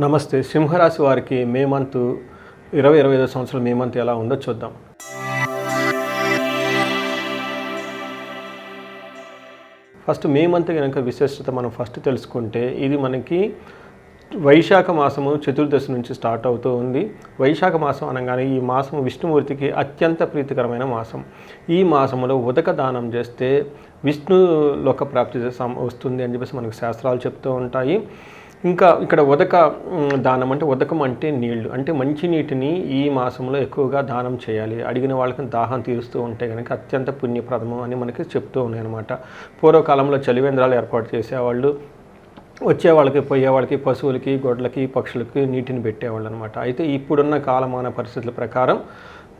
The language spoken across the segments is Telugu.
నమస్తే. సింహరాశి వారికి మే మంత్ ఇరవై ఇరవై ఐదో సంవత్సరం మే మంత్ ఎలా ఉందో చూద్దాం. ఫస్ట్ మే మంత్ కనుక విశిష్టత మనం ఫస్ట్ తెలుసుకుంటే ఇది మనకి వైశాఖ మాసము చతుర్దశి నుంచి స్టార్ట్ అవుతూ ఉంది. వైశాఖ మాసం అనగానే ఈ మాసం విష్ణుమూర్తికి అత్యంత ప్రీతికరమైన మాసం. ఈ మాసంలో ఉదక దానం చేస్తే విష్ణు లోక ప్రాప్తి వస్తుంది అని చెప్పేసి మనకు శాస్త్రాలు చెప్తూ ఉంటాయి. ఇంకా ఇక్కడ ఉదక దానం అంటే ఉదకం అంటే నీళ్ళు. అంటే మంచి నీటిని ఈ మాసంలో ఎక్కువగా దానం చేయాలి. అడిగిన వాళ్ళకి దాహం తీరుస్తూ ఉంటే కనుక అత్యంత పుణ్యప్రదము అని మనకి చెప్తూ ఉన్నాయన్నమాట. పూర్వకాలంలో చలివేంద్రాలు ఏర్పాటు చేసేవాళ్ళు వచ్చే వాళ్ళకి పోయే వాళ్ళకి పశువులకి గొడ్లకి పక్షులకి నీటిని పెట్టేవాళ్ళు అనమాట అయితే ఇప్పుడున్న కాలమాన పరిస్థితుల ప్రకారం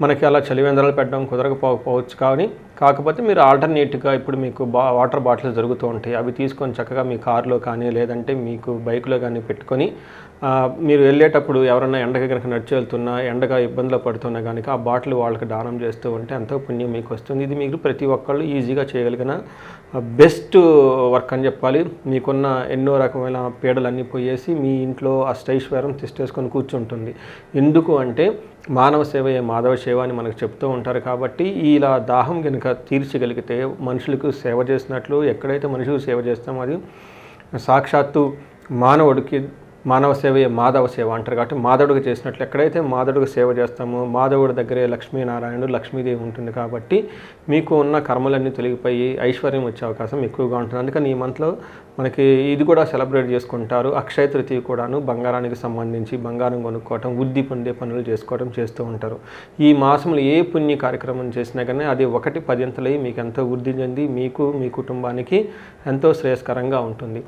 మనకి అలా చలివేంద్రాలు పెట్టడం కుదరకపోవచ్చు. కానీ కాకపోతే మీరు ఆల్టర్నేట్గా ఇప్పుడు మీకు బా వాటర్ బాటిల్స్ దొరుకుతూ ఉంటాయి. అవి తీసుకొని చక్కగా మీ కారులో కానీ లేదంటే మీకు బైక్లో కానీ పెట్టుకొని మీరు వెళ్ళేటప్పుడు ఎవరైనా ఎండకి కనుక నడిచి వెళ్తున్నా ఎండగా ఇబ్బందులు పడుతున్నా కనుక ఆ బాటిల్ వాళ్ళకి దానం చేస్తూ ఉంటే ఎంతో పుణ్యం మీకు వస్తుంది. ఇది మీకు ప్రతి ఒక్కళ్ళు ఈజీగా చేయగలిగిన బెస్ట్ వర్క్ అని చెప్పాలి. మీకున్న ఎన్నో రకమైన పీడలన్నీ పోయేసి మీ ఇంట్లో అష్టైశ్వర్యం తిష్టేసుకొని కూర్చుంటుంది. ఎందుకు అంటే మానవ సేవయే మాధవ సేవ అని మనకు చెప్తూ ఉంటారు కాబట్టి ఇలా దాహం కనుక తీర్చగలిగితే మనుషులకు సేవ చేసినట్లు ఎక్కడైతే మనుషులకు సేవ చేస్తామో అది సాక్షాత్తు మానవుడికి మానవ సేవయే మాధవ సేవ అంటారు కాబట్టి మాధవుడికి చేసినట్లు ఎక్కడైతే మాధవుడికి సేవ చేస్తామో మాధవుడి దగ్గరే లక్ష్మీనారాయణుడు లక్ష్మీదేవి ఉంటుంది కాబట్టి మీకు ఉన్న కర్మలన్నీ తొలగిపోయి ఐశ్వర్యం వచ్చే అవకాశం ఎక్కువగా ఉంటుంది. అందుకని ఈ మంత్లో మనకి ఇది కూడా సెలబ్రేట్ చేసుకుంటారు. అక్షయ తృతీయ కూడాను బంగారానికి సంబంధించి బంగారం కొనుక్కోవటం వృద్ధి పొందే పనులు చేసుకోవడం చేస్తూ ఉంటారు. ఈ మాసంలో ఏ పుణ్య కార్యక్రమం చేసినా కానీ అది ఒకటి పదింతలై మీకు ఎంతో వృద్ధి చెంది మీకు మీ కుటుంబానికి ఎంతో శ్రేయస్కరంగా ఉంటుంది.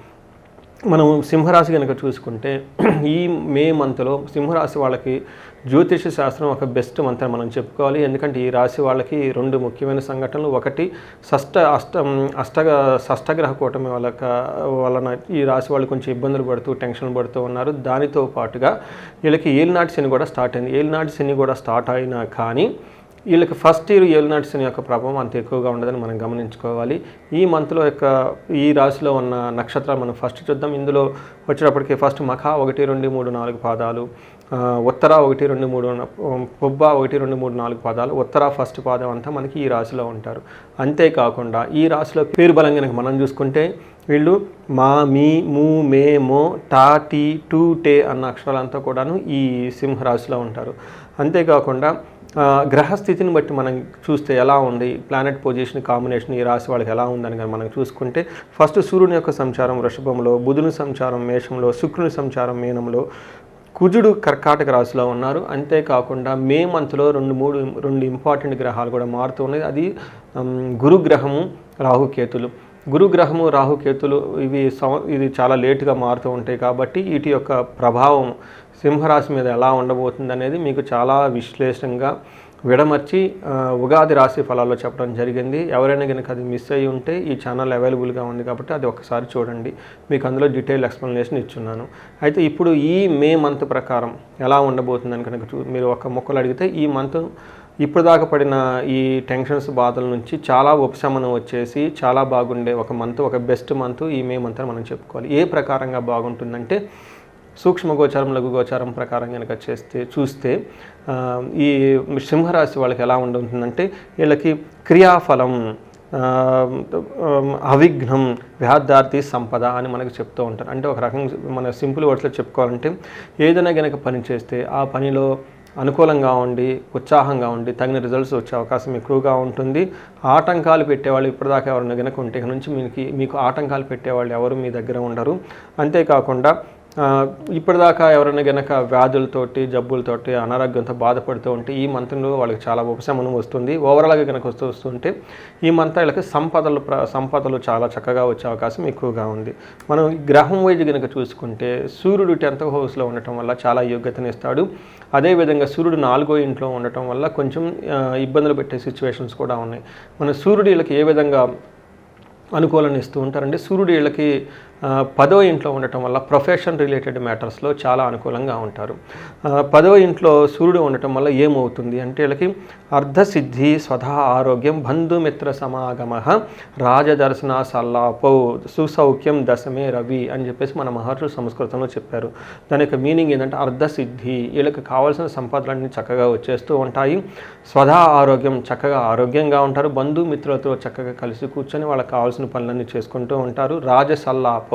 మనం సింహరాశి కనుక చూసుకుంటే ఈ మే మంత్లో సింహరాశి వాళ్ళకి జ్యోతిష శాస్త్రం ఒక బెస్ట్ మంత్ అని మనం చెప్పుకోవాలి. ఎందుకంటే ఈ రాశి వాళ్ళకి రెండు ముఖ్యమైన సంఘటనలు. ఒకటి షష్ట అష్ట అష్టగ షష్టగ్రహ కూటమి వాళ్ళక వలన ఈ రాశి వాళ్ళు కొంచెం ఇబ్బందులు పడుతూ టెన్షన్ పడుతూ ఉన్నారు. దానితో పాటుగా వీళ్ళకి ఏలినాటి శని కూడా స్టార్ట్ అయింది. ఏలినాటి శని కూడా స్టార్ట్ అయినా కానీ వీళ్ళకి ఫస్ట్ ఇయర్ ఏలినాటి యొక్క ప్రభావం అంత ఎక్కువగా ఉండదని మనం గమనించుకోవాలి. ఈ మంత్లో యొక్క ఈ రాశిలో ఉన్న నక్షత్రాలు మనం ఫస్ట్ చూద్దాం. ఇందులో వచ్చేటప్పటికి ఫస్ట్ మఖ ఒకటి రెండు మూడు నాలుగు పాదాలు ఉత్తర ఒకటి రెండు మూడు పుబ్బ ఒకటి రెండు మూడు నాలుగు పాదాలు ఉత్తర ఫస్ట్ పాదం అంతా మనకి ఈ రాశిలో ఉంటారు. అంతేకాకుండా ఈ రాశిలో పేరు బలం కనుక మనం చూసుకుంటే వీళ్ళు మా మీ మూ మే మో టా టీ టూ టే అన్న అక్షరాలంతా కూడాను ఈ సింహరాశిలో ఉంటారు. అంతేకాకుండా గ్రహస్థితిని బట్టి మనం చూస్తే ఎలా ఉంది? ప్లానెట్ పొజిషన్ కాంబినేషన్ ఈ రాశి వాళ్ళకి ఎలా ఉందని కానీ మనం చూసుకుంటే ఫస్ట్ సూర్యుని యొక్క సంచారం వృషభంలో బుధుని సంచారం మేషంలో శుక్రుని సంచారం మీనంలో కుజుడు కర్కాటక రాశిలో ఉన్నారు. అంతేకాకుండా మే మంత్లో రెండు మూడు రెండు ఇంపార్టెంట్ గ్రహాలు కూడా మారుతూ ఉన్నాయి. అది గురుగ్రహము రాహుకేతులు గురుగ్రహము రాహుకేతులు ఇవి సంవ ఇది చాలా లేటుగా మారుతూ ఉంటాయి కాబట్టి వీటి యొక్క ప్రభావం సింహరాశి మీద ఎలా ఉండబోతుంది అనేది మీకు చాలా విశ్లేషంగా విడమర్చి ఉగాది రాశి ఫలాల్లో చెప్పడం జరిగింది. ఎవరైనా కనుక అది మిస్ అయ్యి ఉంటే ఈ ఛానల్ అవైలబుల్గా ఉంది కాబట్టి అది ఒకసారి చూడండి. మీకు అందులో డీటెయిల్ ఎక్స్ప్లెనేషన్ ఇచ్చున్నాను. అయితే ఇప్పుడు ఈ మే మంత్ ప్రకారం ఎలా ఉండబోతుందని కనుక చూ మీరు ఒక మొక్కలు అడిగితే ఈ మంత్ ఇప్పుడు దాకా పడిన ఈ టెన్షన్స్ బాధల నుంచి చాలా ఉపశమనం వచ్చేసి చాలా బాగుండే ఒక మంత్ ఒక బెస్ట్ మంత్ ఈ మే మంత్ అని మనం చెప్పుకోవాలి. ఏ ప్రకారంగా బాగుంటుందంటే సూక్ష్మ గోచారం లఘు గోచారం ప్రకారం కనుక చేస్తే చూస్తే ఈ సింహరాశి వాళ్ళకి ఎలా ఉంటుందంటే వీళ్ళకి క్రియాఫలం అవిఘ్నం వ్యాధార్థి సంపద అని మనకు చెప్తూ ఉంటారు. అంటే ఒక రకంగా మన సింపుల్ వర్డ్స్లో చెప్పుకోవాలంటే ఏదైనా కనుక పని చేస్తే ఆ పనిలో అనుకూలంగా ఉండి ఉత్సాహంగా ఉండి తగిన రిజల్ట్స్ వచ్చే అవకాశం ఎక్కువగా ఉంటుంది. ఆటంకాలు పెట్టేవాళ్ళు ఇప్పటిదాకా ఎవరైనా కనుక ఉంటే నుంచి మీకు మీకు ఆటంకాలు పెట్టేవాళ్ళు ఎవరు మీ దగ్గర ఉండరు. అంతేకాకుండా ఇప్పటిదాకా ఎవరైనా గనక వ్యాధులతోటి జబ్బులతోటి అనారోగ్యంతో బాధపడుతూ ఉంటే ఈ మంత్లో వాళ్ళకి చాలా ఉపశమనం వస్తుంది. ఓవరాల్గా కనుక వస్తూ వస్తుంటే ఈ మంత్ వీళ్ళకి సంపదలు ప్ర సంపదలు చాలా చక్కగా వచ్చే అవకాశం ఎక్కువగా ఉంది. మనం గ్రహం వైజ్ కనుక చూసుకుంటే సూర్యుడు టెన్త్ హౌస్లో ఉండటం వల్ల చాలా యోగ్యతను ఇస్తాడు. అదేవిధంగా సూర్యుడు నాలుగో ఇంట్లో ఉండటం వల్ల కొంచెం ఇబ్బందులు పెట్టే సిచ్యువేషన్స్ కూడా ఉన్నాయి. మన సూర్యుడు వీళ్ళకి ఏ విధంగా అనుకూలనిస్తూ ఉంటారంటే సూర్యుడు వీళ్ళకి పదో ఇంట్లో ఉండటం వల్ల ప్రొఫెషన్ రిలేటెడ్ మ్యాటర్స్లో చాలా అనుకూలంగా ఉంటారు. పదో ఇంట్లో సూర్యుడు ఉండటం వల్ల ఏమవుతుంది అంటే వీళ్ళకి అర్ధసిద్ధి స్వతహ ఆరోగ్యం బంధుమిత్ర సమాగమ రాజదర్శన సల్లాపౌ సుసౌఖ్యం దశమే రవి అని చెప్పేసి మన మహర్షులు సంస్కృతంలో చెప్పారు. దాని యొక్క మీనింగ్ ఏంటంటే అర్ధసిద్ధి వీళ్ళకి కావాల్సిన సంపదలన్నీ చక్కగా వచ్చేస్తూ ఉంటాయి. స్వధా ఆరోగ్యం చక్కగా ఆరోగ్యంగా ఉంటారు. బంధుమిత్రులతో చక్కగా కలిసి కూర్చొని వాళ్ళకి కావాల్సిన పనులన్నీ చేసుకుంటూ ఉంటారు. రాజసల్లాప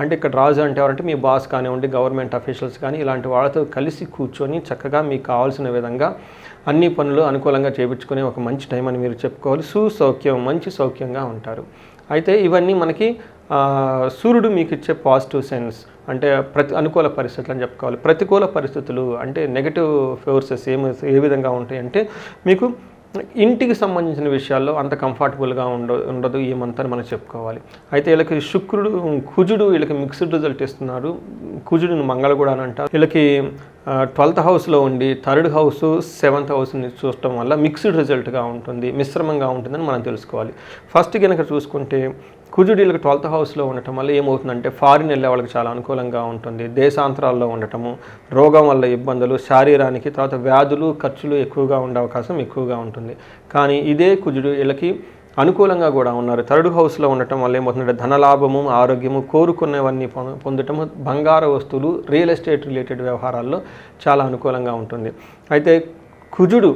అంటే ఇక్కడ రాజు అంటే ఎవరంటే మీ బాస్ కానివ్వండి గవర్నమెంట్ అఫీషియల్స్ కానీ ఇలాంటి వాళ్ళతో కలిసి కూర్చొని చక్కగా మీకు కావాల్సిన విధంగా అన్ని పనులు అనుకూలంగా చేయించుకునే ఒక మంచి టైం అని మీరు చెప్పుకోవాలి. సుసౌఖ్యం మంచి సౌఖ్యంగా ఉంటారు. అయితే ఇవన్నీ మనకి సూర్యుడు మీకు ఇచ్చే పాజిటివ్ సెన్స్ అంటే ప్రతి అనుకూల పరిస్థితులు అని చెప్పుకోవాలి. ప్రతికూల పరిస్థితులు అంటే నెగటివ్ ఫోర్సెస్ ఏమి ఏ విధంగా ఉంటాయి అంటే మీకు ఇంటికి సంబంధించిన విషయాల్లో అంత కంఫర్టబుల్గా ఉండ ఉండదు ఏమంతా అని మనం చెప్పుకోవాలి. అయితే వీళ్ళకి శుక్రుడు కుజుడు వీళ్ళకి మిక్స్డ్ రిజల్ట్ ఇస్తున్నారు. కుజుడుని మంగళ కూడా అని అంటారు. వీళ్ళకి ట్వెల్త్ హౌస్లో ఉండి థర్డ్ హౌస్ సెవెంత్ హౌస్ని చూడటం వల్ల మిక్స్డ్ రిజల్ట్గా ఉంటుంది మిశ్రమంగా ఉంటుందని మనం తెలుసుకోవాలి. ఫస్ట్ కనుక చూసుకుంటే కుజుడు వీళ్ళకి ట్వెల్త్ హౌస్లో ఉండటం వల్ల ఏమవుతుందంటే ఫారిన్ వెళ్ళే వాళ్ళకి చాలా అనుకూలంగా ఉంటుంది. దేశాంతరాల్లో ఉండటము రోగం వల్ల ఇబ్బందులు శారీరానికి తర్వాత వ్యాధులు ఖర్చులు ఎక్కువగా ఉండే అవకాశం ఎక్కువగా ఉంటుంది. కానీ ఇదే కుజుడు వీళ్ళకి అనుకూలంగా కూడా ఉన్నారు. థర్డ్ హౌస్లో ఉండటం వల్ల ఏమవుతుందంటే ధనలాభము ఆరోగ్యము కోరుకునేవన్నీ పొందటము బంగారు వస్తువులు రియల్ ఎస్టేట్ రిలేటెడ్ వ్యవహారాల్లో చాలా అనుకూలంగా ఉంటుంది. అయితే కుజుడు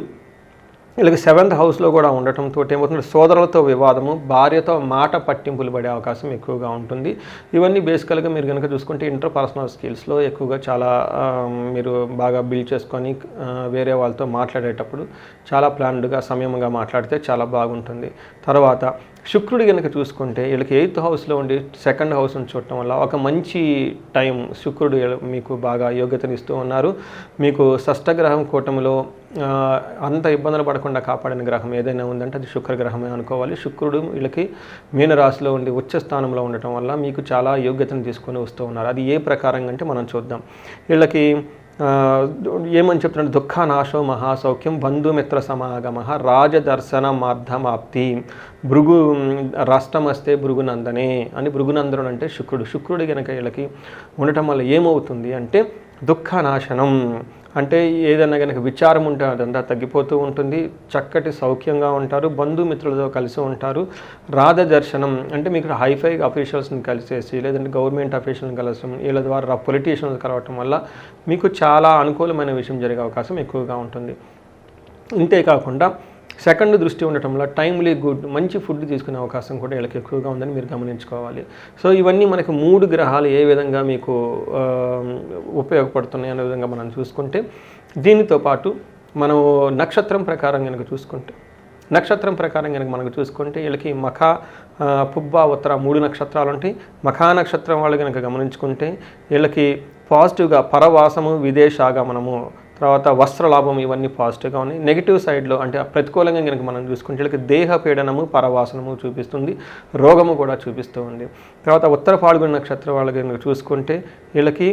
వీళ్ళకి సెవెంత్ హౌస్లో కూడా ఉండటంతో ఏమవుతుంది సోదరులతో వివాదము భార్యతో మాట పట్టింపులు పడే అవకాశం ఎక్కువగా ఉంటుంది. ఇవన్నీ బేసికల్గా మీరు కనుక చూసుకుంటే ఇంటర్ పర్సనల్ స్కిల్స్లో ఎక్కువగా చాలా మీరు బాగా బిల్డ్ చేసుకొని వేరే వాళ్ళతో మాట్లాడేటప్పుడు చాలా ప్లాన్డ్గా సమయంగా మాట్లాడితే చాలా బాగుంటుంది. తర్వాత శుక్రుడు కనుక చూసుకుంటే వీళ్ళకి ఎయిత్ హౌస్లో ఉండి సెకండ్ హౌస్ని చూడటం వల్ల ఒక మంచి టైం శుక్రుడు మీకు బాగా యోగ్యతనిస్తూ ఉన్నారు. మీకు షష్టగ్రహం కూటమిలో అంత ఇబ్బందులు పడకుండా కాపాడిన గ్రహం ఏదైనా ఉందంటే అది శుక్ర గ్రహమే అనుకోవాలి. శుక్రుడు వీళ్ళకి మీనరాశిలో ఉండి ఉచ్చ స్థానంలో ఉండటం వల్ల మీకు చాలా యోగ్యతను తీసుకొని వస్తూ ఉన్నారు. అది ఏ ప్రకారంగా అంటే మనం చూద్దాం. వీళ్ళకి ఏమని చెప్తున్నాడు? దుఃఖనాశో మహాసౌఖ్యం బంధుమిత్ర సమాగమ రాజదర్శన మార్ధమాప్తి. భృగు రాష్ట్రమస్తే భృగునందనే అని భృగునందనుడు అంటే శుక్రుడు. శుక్రుడు గనక వీళ్ళకి ఉండటం వల్ల ఏమవుతుంది అంటే దుఃఖనాశనం. అంటే ఏదైనా కనుక విచారం ఉంటే అదంతా తగ్గిపోతూ ఉంటుంది. చక్కటి సౌఖ్యంగా ఉంటారు. బంధుమిత్రులతో కలిసి ఉంటారు. రాధ దర్శనం అంటే మీకు హైఫై అఫీషియల్స్ని కలిసేసి లేదంటే గవర్నమెంట్ అఫీషియల్ని కలసడం వీళ్ళ ద్వారా పొలిటీషియన్స్ కలవటం వల్ల మీకు చాలా అనుకూలమైన విషయం జరిగే అవకాశం ఎక్కువగా ఉంటుంది. ఇంతేకాకుండా సెకండ్ దృష్టి ఉండటంలో టైమ్లీ గుడ్ మంచి ఫుడ్ తీసుకునే అవకాశం కూడా వీళ్ళకి ఎక్కువగా ఉందని మీరు గమనించుకోవాలి. సో ఇవన్నీ మనకి మూడు గ్రహాలు ఏ విధంగా మీకు ఉపయోగపడుతున్నాయి అనే విధంగా మనం చూసుకుంటే దీనితో పాటు మనం నక్షత్రం ప్రకారం కనుక చూసుకుంటే నక్షత్రం ప్రకారం కనుక మనకు చూసుకుంటే వీళ్ళకి మఖ పుబ్బ ఉత్తర మూడు నక్షత్రాలు ఉంటాయి. మఖా నక్షత్రం వాళ్ళు కనుక గమనించుకుంటే వీళ్ళకి పాజిటివ్గా పరవాసము విదేశాగమనము తర్వాత వస్త్రలాభం ఇవన్నీ పాజిటివ్గా ఉన్నాయి. నెగిటివ్ సైడ్లో అంటే ప్రతికూలంగా కనుక మనం చూసుకుంటే వీళ్ళకి దేహ పీడనము పరవాసనము చూపిస్తుంది రోగము కూడా చూపిస్తూ ఉంది. తర్వాత ఉత్తర పాల్గొన నక్షత్రం వాళ్ళు కనుక చూసుకుంటే వీళ్ళకి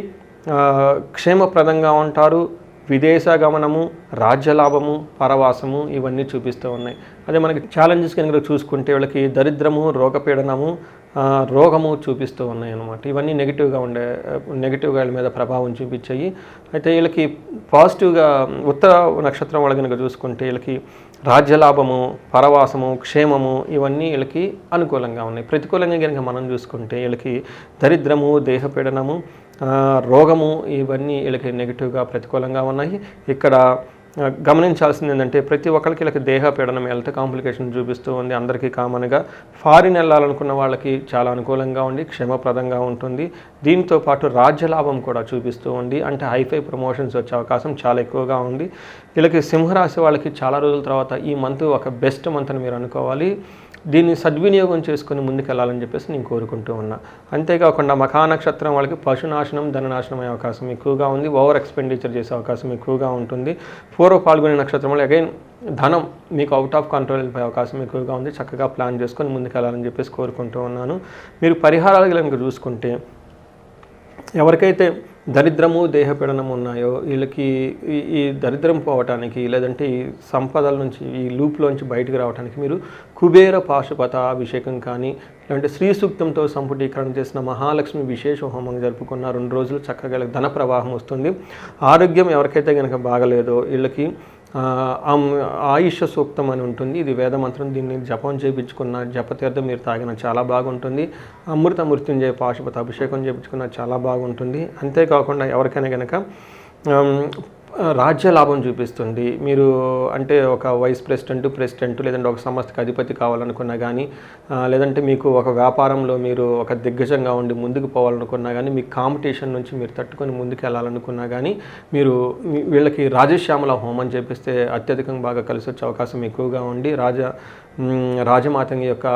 క్షేమప్రదంగా ఉంటారు విదేశ గమనము రాజ్యలాభము పరవాసము ఇవన్నీ చూపిస్తూ ఉన్నాయి. అదే మనకి ఛాలెంజెస్ కనుక చూసుకుంటే వీళ్ళకి దరిద్రము రోగపీడనము రోగము చూపిస్తూ ఉన్నాయి అనమాట ఇవన్నీ నెగిటివ్గా ఉండే నెగిటివ్గా వీళ్ళ మీద ప్రభావం చూపించాయి. అయితే వీళ్ళకి పాజిటివ్గా ఉత్తర నక్షత్రం వాళ్ళ కనుక చూసుకుంటే వీళ్ళకి రాజ్యలాభము పరవాసము క్షేమము ఇవన్నీ వీళ్ళకి అనుకూలంగా ఉన్నాయి. ప్రతికూలంగా కనుక మనం చూసుకుంటే వీళ్ళకి దరిద్రము దేహపీడనము రోగము ఇవన్నీ వీళ్ళకి నెగిటివ్గా ప్రతికూలంగా ఉన్నాయి. ఇక్కడ గమనించాల్సింది ఏంటంటే ప్రతి ఒక్కరికి వీళ్ళకి దేహ పీడనం హెల్త్ కాంప్లికేషన్ చూపిస్తూ ఉంది. అందరికీ కామన్గా. ఫారిన్ వెళ్ళాలనుకున్న వాళ్ళకి చాలా అనుకూలంగా ఉండి క్షేమప్రదంగా ఉంటుంది. దీంతో పాటు రాజ్యలాభం కూడా చూపిస్తూ ఉంది. అంటే హైఫై ప్రమోషన్స్ వచ్చే అవకాశం చాలా ఎక్కువగా ఉంది. వీళ్ళకి సింహరాశి వాళ్ళకి చాలా రోజుల తర్వాత ఈ మంత్ ఒక బెస్ట్ మంత్ అని మీరు అనుకోవాలి. దీన్ని సద్వినియోగం చేసుకుని ముందుకెళ్ళాలని చెప్పేసి నేను కోరుకుంటూ ఉన్నా. అంతేకాకుండా మఖా నక్షత్రం వాళ్ళకి పశునాశనం ధననాశనం అయ్యే అవకాశం ఎక్కువగా ఉంది. ఓవర్ ఎక్స్పెండిచర్ చేసే అవకాశం ఎక్కువగా ఉంటుంది. పూర్వ పాల్గొనే నక్షత్రం వల్ల అగైన్ ధనం మీకు అవుట్ ఆఫ్ కంట్రోల్ వెళ్ళిపోయే అవకాశం ఎక్కువగా ఉంది. చక్కగా ప్లాన్ చేసుకొని ముందుకెళ్ళాలని చెప్పేసి కోరుకుంటూ ఉన్నాను. మీరు పరిహారాలు కనుక చూసుకుంటే ఎవరికైతే దరిద్రము దేహపీడనం ఉన్నాయో వీళ్ళకి ఈ దరిద్రం పోవటానికి లేదంటే ఈ సంపదల నుంచి ఈ లూప్లోంచి బయటకు రావడానికి మీరు కుబేర పాశుపత అభిషేకం కానీ లేదంటే శ్రీ సూక్తంతో సంపుటీకరణ చేసిన మహాలక్ష్మి విశేష హోమం జరుపుకున్న రెండు రోజులు చక్కగా ధన ప్రవాహం వస్తుంది. ఆరోగ్యం ఎవరికైతే కనుక బాగలేదో వీళ్ళకి ఆయుష సూక్తం అని ఉంటుంది. ఇది వేదమంత్రం దీన్ని జపం చేయించుకున్న జపతీర్థం మీరు తాగిన చాలా బాగుంటుంది. అమృత మృత్యుంజయ పాశుపత అభిషేకం చేయించుకున్న చాలా బాగుంటుంది. అంతేకాకుండా ఎవరికైనా కనుక రాజ్య లాభం చూపిస్తుంది. మీరు అంటే ఒక వైస్ ప్రెసిడెంట్ ప్రెసిడెంట్ లేదంటే ఒక సంస్థకి అధిపతి కావాలనుకున్నా కానీ లేదంటే మీకు ఒక వ్యాపారంలో మీరు ఒక దిగ్గజంగా ఉండి ముందుకు పోవాలనుకున్నా కానీ మీ కాంపిటీషన్ నుంచి మీరు తట్టుకొని ముందుకు వెళ్ళాలనుకున్నా కానీ మీరు వీళ్ళకి రాజశ్యామల హోమం చేపిస్తే అత్యధికంగా బాగా కలిసి వచ్చే అవకాశం ఎక్కువగా ఉండి రాజ మ్, రాజమాతంగి యొక్క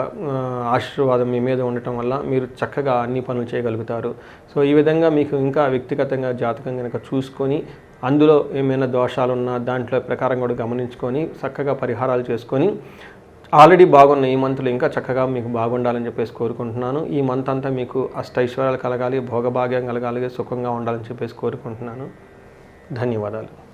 ఆశీర్వాదం మీ మీద ఉండటం వల్ల మీరు చక్కగా అన్ని పనులు చేయగలుగుతారు. సో ఈ విధంగా మీకు ఇంకా వ్యక్తిగతంగా జాతకం కనుక చూసుకొని అందులో ఏమైనా దోషాలు ఉన్నా దాంట్లో ప్రకారం కూడా గమనించుకొని చక్కగా పరిహారాలు చేసుకొని ఆల్రెడీ బాగున్న ఈ మంత్లో ఇంకా చక్కగా మీకు బాగుండాలని చెప్పేసి కోరుకుంటున్నాను. ఈ మంత్ అంతా మీకు అష్టైశ్వర్యాలు కలగాలి భోగభాగ్యం కలగాలి సుఖంగా ఉండాలని చెప్పేసి కోరుకుంటున్నాను. ధన్యవాదాలు.